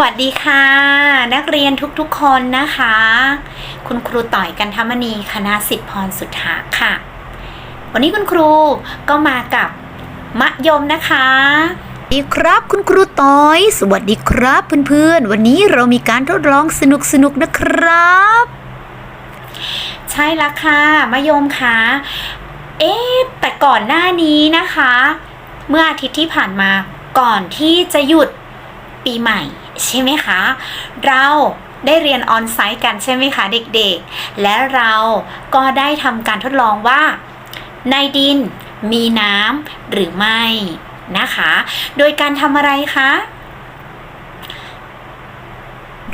วัสดีค่ะ นักเรียนทุกๆคนนะคะ คุณครูต่อยกันธรรมนีคณะสิทธิพรสุทธาค่ะ วันนี้คุณครูก็มากับมะยมนะคะสวัสดีครับคุณครูต้อย สวัสดีครับเพื่อนๆ วันนี้เรามีการทดลองสนุกๆนะครับ ใช่แล้วค่ะมะยมคะเอ๊ะแต่ก่อนหน้านี้นะคะ เมื่ออาทิตย์ที่ผ่านมาก่อนที่จะหยุดปีใหม่ ใช่ไหมคะ เราได้เรียนออนไซต์กันใช่ไหมคะเด็กๆ และเราก็ได้ทำการทดลองว่า ในดินมีน้ำหรือไม่นะคะ โดยการทำอะไรคะ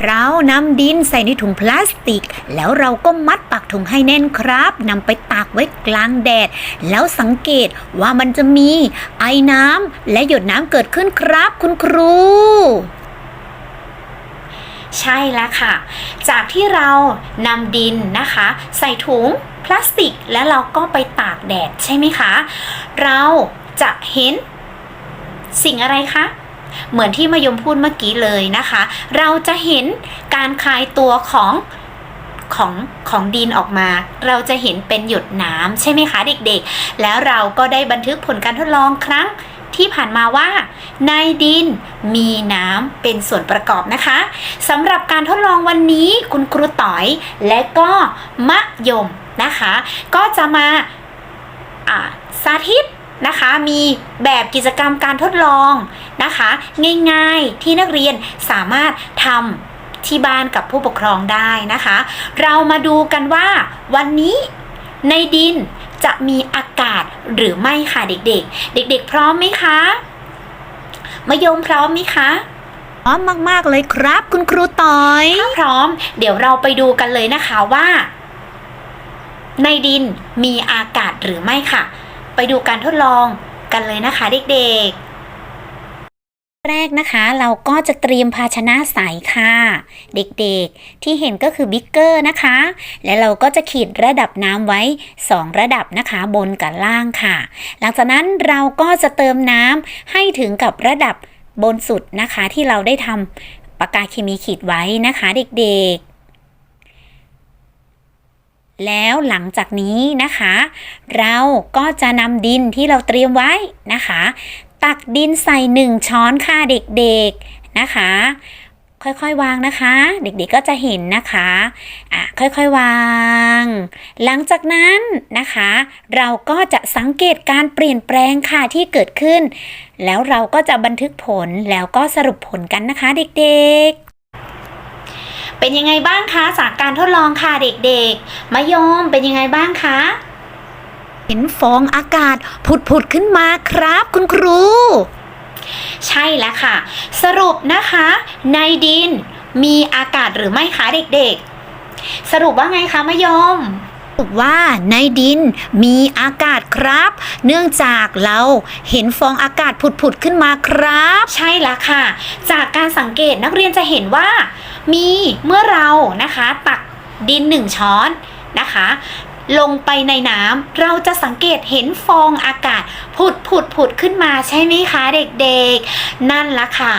เรานำดินใส่ในถุงพลาสติก แล้วเราก็มัดปากถุงให้แน่นครับนำไปตากไว้กลางแดด แล้วสังเกตว่ามันจะมีไอน้ำและหยดน้ำเกิดขึ้นครับคุณครู ใช่แล้วค่ะ จากที่เรานำดินนะคะ ใส่ถุงพลาสติกแล้วเราก็ไปตากแดดใช่ไหมคะ เราจะเห็นสิ่งอะไรคะเหมือนที่มายมพูดเมื่อกี้เลยนะคะ เราจะเห็นการคลายตัวของของของดินออกมา เราจะเห็นเป็นหยดน้ำใช่ไหมคะเด็กๆ แล้วเราก็ได้บันทึกผลการทดลองครั้ง ที่ผ่านมาว่า ในดินมีน้ำเป็นส่วนประกอบนะคะสำหรับการทดลองวันนี้คุณครูต๋อยและก็มะยมนะคะ ก็จะมาอ่าสาธิตนะคะมีแบบกิจกรรมการทดลองนะคะ ง่ายๆที่นักเรียนสามารถทำที่บ้านกับผู้ปกครองได้นะคะ เรามาดูกันว่าวันนี้ในดิน จะมีอากาศหรือไม่ค่ะเด็กๆ เด็กๆ พร้อมไหมคะมะยมพร้อมไหมคะพร้อมมากๆเลยครับ คุณครูต้อยถ้าพร้อม เดี๋ยวเราไปดูกันเลยนะคะว่า ในดินมีอากาศหรือไม่ค่ะ ไปดูการทดลองกันเลยนะคะ เด็กๆ แรกนะคะเราก็จะเตรียมภาชนะใสค่ะ เด็กๆที่เห็นก็คือบิ๊กเกอร์นะคะ และเราก็จะขีดระดับน้ำไว้ 2 ระดับนะคะ บนกับล่างค่ะ หลังจากนั้นเราก็จะเติมน้ำให้ถึงกับระดับบนสุดนะคะ ที่เราได้ทำปากกาเคมีขีดไว้นะคะเด็กๆแล้วหลังจากนี้นะคะ เราก็จะนำดินที่เราเตรียมไว้นะคะ ตักดินใส่หนึ่งช้อนค่ะเด็กๆนะคะ ค่อยๆวางนะคะ เด็กๆก็จะเห็นนะคะอะค่อยๆวาง หลังจากนั้นนะคะ เราก็จะสังเกตการเปลี่ยนแปลงค่ะที่เกิดขึ้น แล้วเราก็จะบันทึกผลแล้วก็สรุปผลกันนะคะ เด็กๆเป็นยังไงบ้างคะจากการทดลองค่ะเด็กๆมะยมเป็นยังไงบ้างคะ ห็นฟองอากาศผุดๆขึ้นมาครับคุณครู ใช่แล้วค่ะ สรุปนะคะ ในดินมีอากาศหรือไม่คะเด็กๆ สรุปว่าไงคะมะยมว่าในดินมีอากาศครับ เนื่องจากเราเห็นฟองอากาศผุดๆขึ้นมาครับ ใช่แล้วค่ะ จากการสังเกตนักเรียนจะเห็นว่า มีเมื่อเรานะคะ ตักดินหนึ่งช้อนนะคะ ลงไปในน้ำเราจะสังเกตเห็นฟองอากาศ ผุดผุดผุดขึ้นมาใช่ไหมคะเด็กๆ นั่นละค่ะ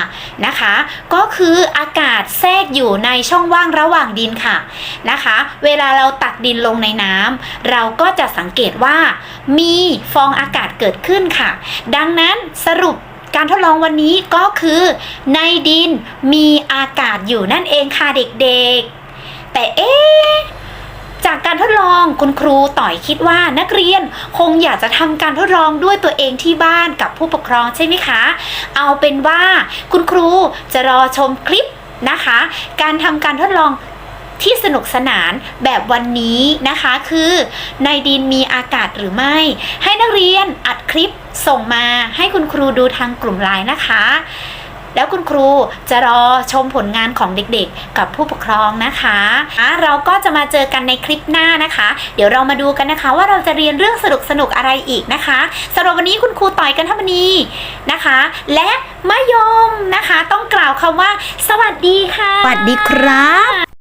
นะคะ ก็คืออากาศแทรกอยู่ในช่องว่างระหว่างดินค่ะนะคะ เวลาเราตักดินลงในน้ำเราก็จะสังเกตว่ามีฟองอากาศเกิดขึ้นค่ะ ดังนั้นสรุปการทดลองวันนี้ก็คือ ในดินมีอากาศอยู่นั่นเองค่ะเด็กๆ แต่เอ๊ะ จากการทดลองคุณครูต่อยคิดว่านักเรียนคงอยากจะทำการทดลองด้วยตัวเองที่บ้านกับผู้ปกครองใช่ไหมคะ เอาเป็นว่าคุณครูจะรอชมคลิปนะคะ การทำการทดลองที่สนุกสนานแบบวันนี้นะคะคือในดินมีอากาศหรือไม่ ให้นักเรียนอัดคลิปส่งมาให้คุณครูดูทางกลุ่มไลน์นะคะ แล้วคุณครูจะรอชมผลงานของเด็กๆ กับผู้ปกครองนะคะอะเราก็จะมาเจอกันในคลิปหน้านะคะ เดี๋ยวเรามาดูกันนะคะ ว่าเราจะเรียนเรื่องสนุกๆอะไรอีกนะคะสำหรับวันนี้คุณครูต่อยกันทมณีนะคะ และมะยมนะคะ ต้องกล่าวคำว่า สวัสดีค่ะ สวัสดีครับ